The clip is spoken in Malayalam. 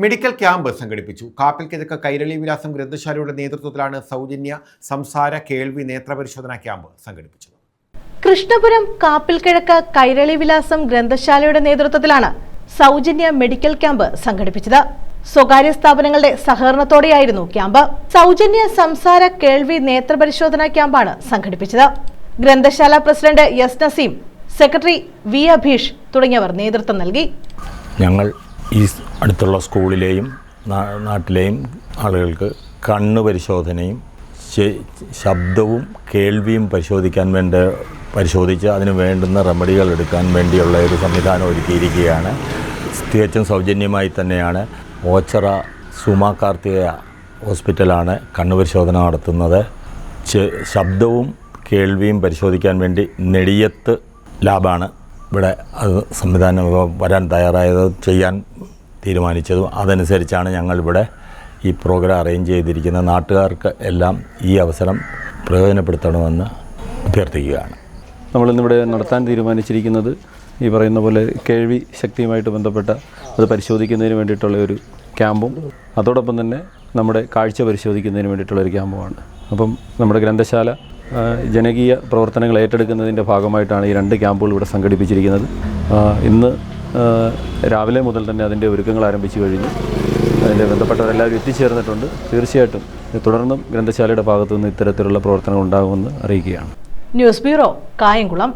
മെഡിക്കൽ ക്യാമ്പ് സംഘടിപ്പിച്ചു. കാപ്പിൽ കിഴക്ക് കൈരളി വിലാസം ഗ്രന്ഥശാലയുടെ നേതൃത്വത്തിലാണ് സൗജന്യ സംസാര കേൾവി നേത്രപരിശോധനാ ക്യാമ്പ് സംഘടിപ്പിച്ചത്. കൃഷ്ണപുരം കാപ്പിൽ കിഴക്ക് കൈരളി വിലാസം ഗ്രന്ഥശാലയുടെ നേതൃത്വത്തിലാണ് സൗജന്യ മെഡിക്കൽ ക്യാമ്പ് സംഘടിപ്പിച്ചത്. സ്വകാര്യ സ്ഥാപനങ്ങളുടെ സഹകരണത്തോടെയായിരുന്നു ക്യാമ്പ്. സൗജന്യ സംസാര കേൾവി നേത്രപരിശോധനാ ക്യാമ്പാണ് സംഘടിപ്പിച്ചത്. ഗ്രന്ഥശാല president S Naseem secretary V Abheesh തുടങ്ങിയവർ നേതൃത്വം നൽകി. ഞങ്ങൾ ഈ അടുത്തുള്ള സ്കൂളിലെയും നാട്ടിലെയും ആളുകൾക്ക് കണ്ണ് പരിശോധനയും ശബ്ദവും കേൾവിയും പരിശോധിക്കാൻ വേണ്ട പരിശോധിച്ച് അതിന് വേണ്ടുന്ന റെമഡികൾ എടുക്കാൻ വേണ്ടിയുള്ള ഒരു സംവിധാനം ഒരുക്കിയിരിക്കുകയാണ്. തികച്ചും സൗജന്യമായി തന്നെയാണ്. ഓച്ചറ സുമ കാർത്തിക ഹോസ്പിറ്റലാണ് കണ്ണ് പരിശോധന നടത്തുന്നത്. ശബ്ദവും കേൾവിയും പരിശോധിക്കാൻ വേണ്ടി നെടിയത്ത് ലാബാണ് ഇവിടെ അത് സംവിധാനം വരാൻ തയ്യാറായത് ചെയ്യാൻ തീരുമാനിച്ചതും അതനുസരിച്ചാണ് ഞങ്ങളിവിടെ ഈ പ്രോഗ്രാം അറേഞ്ച് ചെയ്തിരിക്കുന്നത് നാട്ടുകാർക്ക് എല്ലാം ഈ അവസരം പ്രയോജനപ്പെടുത്തണമെന്ന് അഭ്യർത്ഥിക്കുകയാണ്. നമ്മളിന്നിവിടെ നടത്താൻ തീരുമാനിച്ചിരിക്കുന്നത് ഈ പറയുന്ന പോലെ കേൾവി ശക്തിയുമായിട്ട് ബന്ധപ്പെട്ട അത് പരിശോധിക്കുന്നതിന് വേണ്ടിയിട്ടുള്ള ഒരു ക്യാമ്പും അതോടൊപ്പം തന്നെ നമ്മുടെ കാഴ്ച പരിശോധിക്കുന്നതിന് വേണ്ടിയിട്ടുള്ള ഒരു ക്യാമ്പുമാണ്. അപ്പം നമ്മുടെ ഗ്രന്ഥശാല ജനകീയ പ്രവർത്തനങ്ങൾ ഏറ്റെടുക്കുന്നതിന്റെ ഭാഗമായിട്ടാണ് ഈ രണ്ട് ക്യാമ്പുകൾ ഇവിടെ സംഘടിപ്പിച്ചിരിക്കുന്നത്. ഇന്ന് രാവിലെ മുതൽ തന്നെ അതിന്റെ ഒരുക്കങ്ങൾ ആരംഭിച്ചു കഴിഞ്ഞു. അതിന്റെ ബന്ധപ്പെട്ടവരെല്ലാവരും എത്തിച്ചേർന്നിട്ടുണ്ട്. തീർച്ചയായിട്ടും തുടർന്നും ഗ്രന്ഥശാലയുടെ ഭാഗത്തുനിന്ന് ഇത്തരത്തിലുള്ള പ്രവർത്തനങ്ങൾ ഉണ്ടാകുമെന്ന് അറിയിക്കുകയാണ്. News bureau Kayamkulam.